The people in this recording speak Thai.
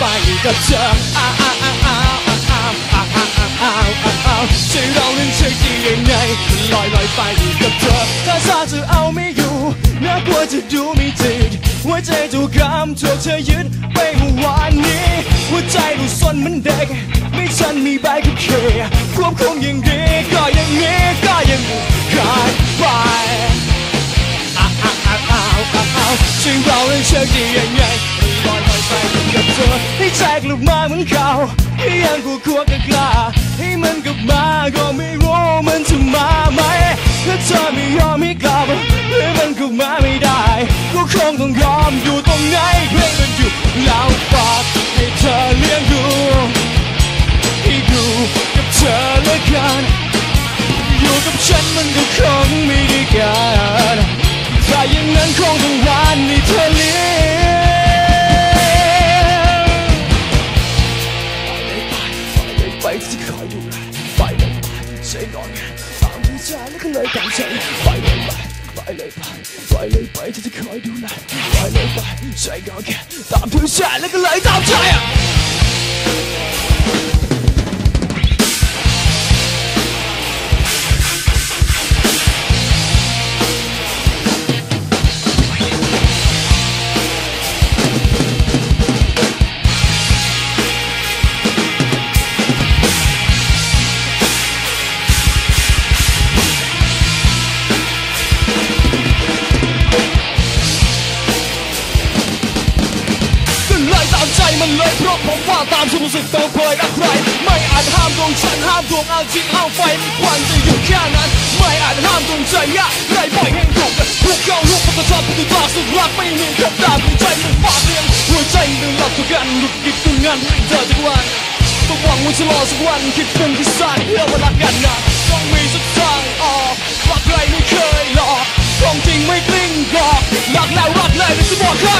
กับเธออ้าวอ้าวอ้าวอ้าวอ้าวอ้าวอ้าวอ้าวใจเรานั้นใช่จริงยังไงลอยลอยไปกับเธอถ้าซาจะเอาไม่อยู่น่ากลัวจะดูไม่ติดหัวใจถูกกำถูกเธอยึดไปเมื่อวานนี้หัวใจดูสนเหมือนเด็กไม่ฉันมีใบขับขี่ควบคุมอย่างดีก็ย่างนี้ก็ยังขาดไปอ้าวอ้าวอ้าวอ้าวอ้าวชีวิตเรานั้นเชื่อดียังไง เธอให้ใจกลับมาเหมือนเก่าให้ยังกูควงกันกล้าให้มันกลับมาก็ไม่รู้มันจะมาไหมถ้าเธอไม่ยอมให้กลับให้มันกลับมาไม่ได้ก็คงต้องยอมอยู่ตรงไหนเพลงมันอยู่แล้วฝากให้เธอเลี้ยงดูให้ดูกับเธอแล้วกันอยู่กับฉันมันก็คงไม่ได้กันถ้าอย่างนั้นคงต้อง 这是可爱多了白了白谁都不那个来大财呀白了白白了白白了这是可爱多了白了白谁都不起那个呀 มันเลยเพราะผมว่าตามฉันรู้สึกต้องเคยรักใครไม่อาจห้ามดวงฉันห้ามดวงเอาจิตเอาไฟมีควันจะอยู่แค่นั้น ไม่อาจห้ามดวงใจอะเลยปล่อยให้ถูกพวกเขาลุกมันก็ชอบผู้ตาสุดรักไม่มีคำตามหัวใจมันฝากเลี้ยงหัวใจมันหลับทุกกันหลุดดิบทุกงานไม่เธอทุกวันต้องหวังว่าจะรอสักวันคิดเป็นพิสานเพื่อว่ารักกันนะต้องมีสักทางออกรักใครไม่เคยหลอกของจริงไม่กลิ้งกรอกรักแล้วรักเลยไม่จะบอกใคร